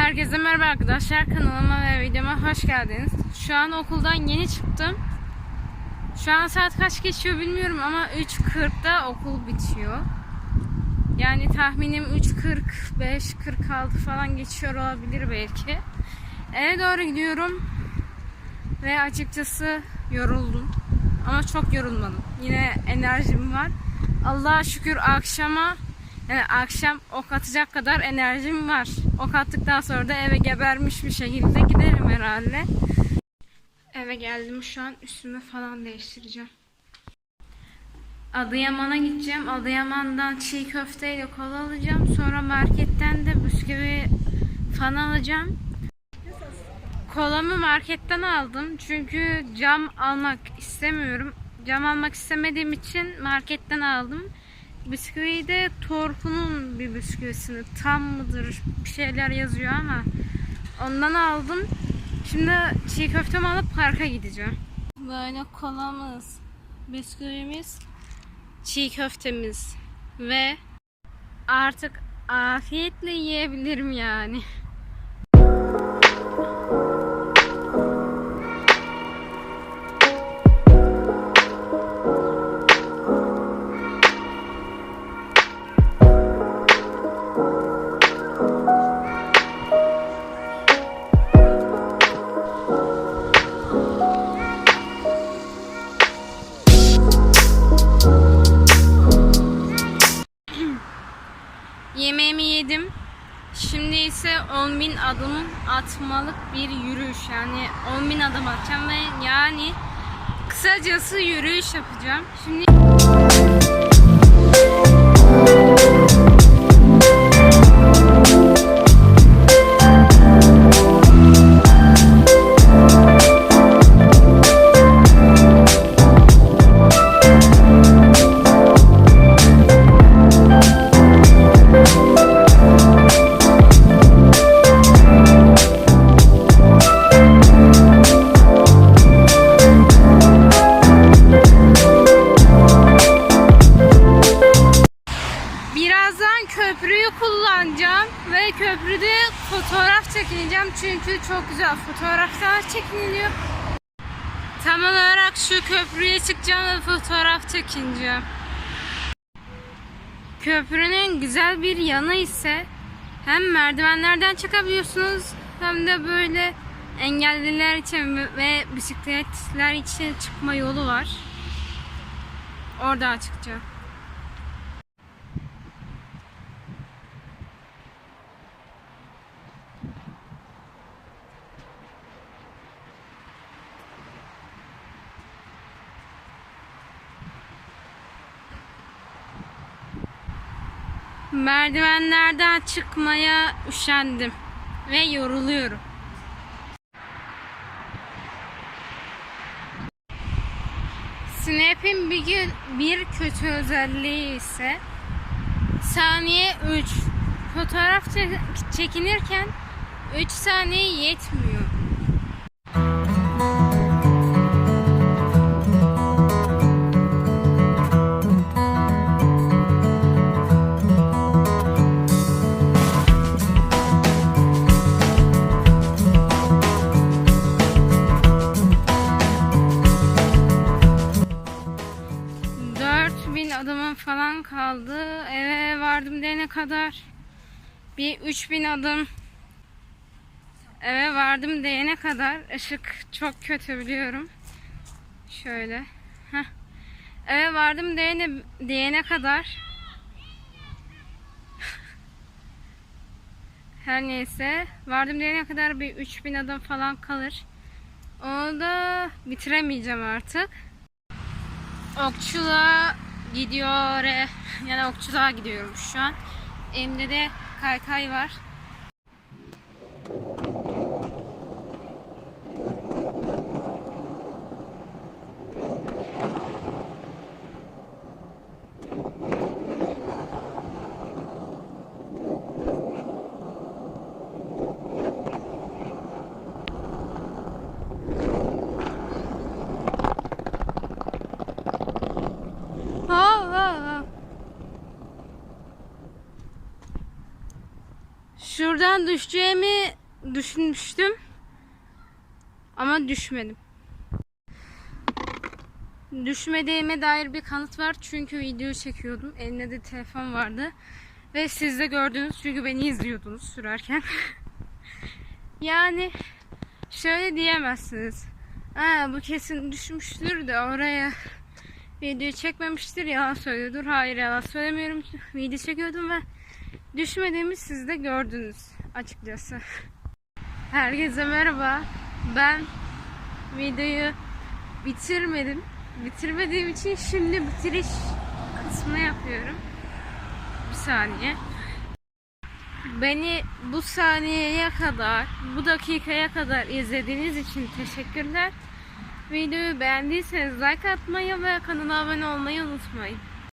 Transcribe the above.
Herkese merhaba arkadaşlar kanalıma ve videoma hoş geldiniz. Şu an okuldan yeni çıktım. Şu an saat kaç geçiyor bilmiyorum ama 3.40'da okul bitiyor. Yani tahminim 3.45-46 falan geçiyor olabilir belki. Eve doğru gidiyorum. Ve açıkçası yoruldum. Ama çok yorulmadım. Yine enerjim var. Allah'a şükür akşama akşam ok atacak kadar enerjim var. Ok attıktan sonra da eve gebermiş bir şekilde giderim herhalde. Eve geldim şu an üstümü falan değiştireceğim. Adıyaman'a gideceğim. Adıyaman'dan çiğ köfteyle kola alacağım. Sonra marketten de bisküvi falan alacağım. Kolamı marketten aldım. Çünkü cam almak istemiyorum. Cam almak istemediğim için marketten aldım. Bisküviyi de Torku'nun bir bisküvisini. Tam mıdır bir şeyler yazıyor ama ondan aldım. Şimdi çiğ köftemi alıp parka gideceğim. Böyle kolamız, bisküvimiz, çiğ köftemiz ve artık afiyetle yiyebilirim yani. İse 10.000 adım atmalık bir yürüyüş. Yani 10.000 adım atacağım ve yani kısacası yürüyüş yapacağım. Şimdi kullanacağım ve köprüde fotoğraf çekineceğim çünkü çok güzel fotoğraflar çekiliyor. Tam olarak şu köprüye çıkacağım ve fotoğraf çekineceğim. Köprünün güzel bir yanı ise hem merdivenlerden çıkabiliyorsunuz hem de böyle engelliler için ve bisikletler için çıkma yolu var. Orada çıkacağım. Merdivenlerden çıkmaya üşendim ve yoruluyorum. Snap'in bir gün bir kötü özelliği ise saniye 3. Fotoğraf çe- çekinirken 3 saniye yetmiyor. Bin adımım falan kaldı. Eve vardım diyene kadar bir üç bin adım eve vardım diyene kadar ışık çok kötü biliyorum. Şöyle. Heh. Eve vardım diyene, diyene kadar her neyse vardım diyene kadar bir 3000 adım falan kalır. Onu da bitiremeyeceğim artık. Okçuluğa gidiyor. e, Yani okçuluğa gidiyorum şu an. Elimde de kaykay var. Ha, ha, ha. Buradan düşeceğimi düşünmüştüm. Ama düşmedim. Düşmediğime dair bir kanıt var. Çünkü video çekiyordum. Elimde de telefon vardı. Ve siz de gördünüz çünkü beni izliyordunuz sürerken. yani şöyle diyemezsiniz. Ha, bu kesin düşmüştür de oraya video çekmemiştir yalan söylüyordur. Hayır yalan söylemiyorum. Video çekiyordum ve düşmediğimi siz de gördünüz açıkçası. Herkese merhaba. Ben videoyu bitirmedim. Bitirmediğim için şimdi bitiriş kısmını yapıyorum. Bir saniye. Beni bu saniyeye kadar, bu dakikaya kadar izlediğiniz için teşekkürler. Videoyu beğendiyseniz like atmayı ve kanala abone olmayı unutmayın.